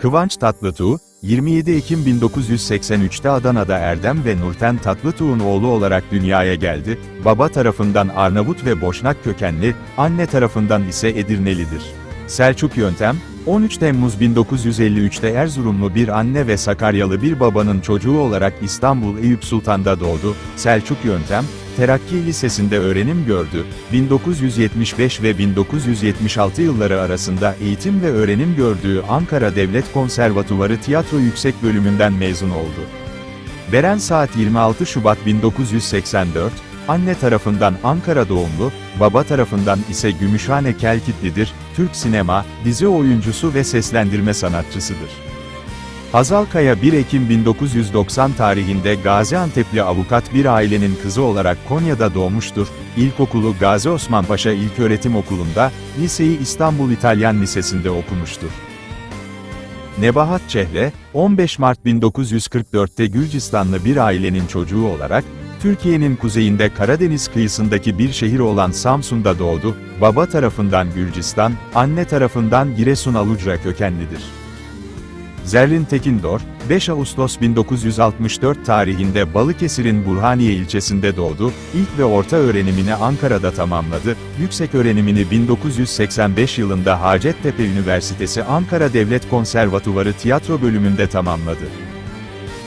Kıvanç Tatlıtuğ, 27 Ekim 1983'te Adana'da Erdem ve Nurten Tatlıtuğ'un oğlu olarak dünyaya geldi, baba tarafından Arnavut ve Boşnak kökenli, anne tarafından ise Edirnelidir. Selçuk Yöntem, 13 Temmuz 1953'te Erzurumlu bir anne ve Sakaryalı bir babanın çocuğu olarak İstanbul Eyüp Sultan'da doğdu. Selçuk Yöntem, Terakki Lisesi'nde öğrenim gördü. 1975 ve 1976 yılları arasında eğitim ve öğrenim gördüğü Ankara Devlet Konservatuvarı Tiyatro Yüksek Bölümünden mezun oldu. Beren Saat 26 Şubat 1984, anne tarafından Ankara doğumlu, baba tarafından ise Gümüşhane Kelkitlidir, Türk sinema, dizi oyuncusu ve seslendirme sanatçısıdır. Hazal Kaya 1 Ekim 1990 tarihinde Gaziantep'li avukat bir ailenin kızı olarak Konya'da doğmuştur. İlkokulu Gazi Osman Paşa İlköğretim Okulu'nda, liseyi İstanbul İtalyan Lisesi'nde okumuştur. Nebahat Çehre, 15 Mart 1944'te Gürcistanlı bir ailenin çocuğu olarak, Türkiye'nin kuzeyinde Karadeniz kıyısındaki bir şehir olan Samsun'da doğdu, baba tarafından Gürcistan, anne tarafından Giresun Alucra kökenlidir. Zerrin Tekindor, 5 Ağustos 1964 tarihinde Balıkesir'in Burhaniye ilçesinde doğdu, ilk ve orta öğrenimini Ankara'da tamamladı, yüksek öğrenimini 1985 yılında Hacettepe Üniversitesi Ankara Devlet Konservatuvarı Tiyatro bölümünde tamamladı.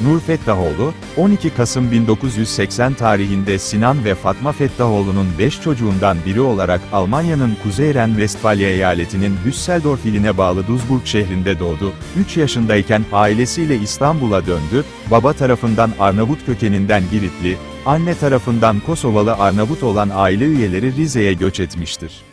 Nur Fettahoğlu, 12 Kasım 1980 tarihinde Sinan ve Fatma Fettahoğlu'nun 5 çocuğundan biri olarak Almanya'nın Kuzey Ren-Vestfalya eyaletinin Düsseldorf iline bağlı Duisburg şehrinde doğdu. 3 yaşındayken ailesiyle İstanbul'a döndü, baba tarafından Arnavut kökeninden Giritli, anne tarafından Kosovalı Arnavut olan aile üyeleri Rize'ye göç etmiştir.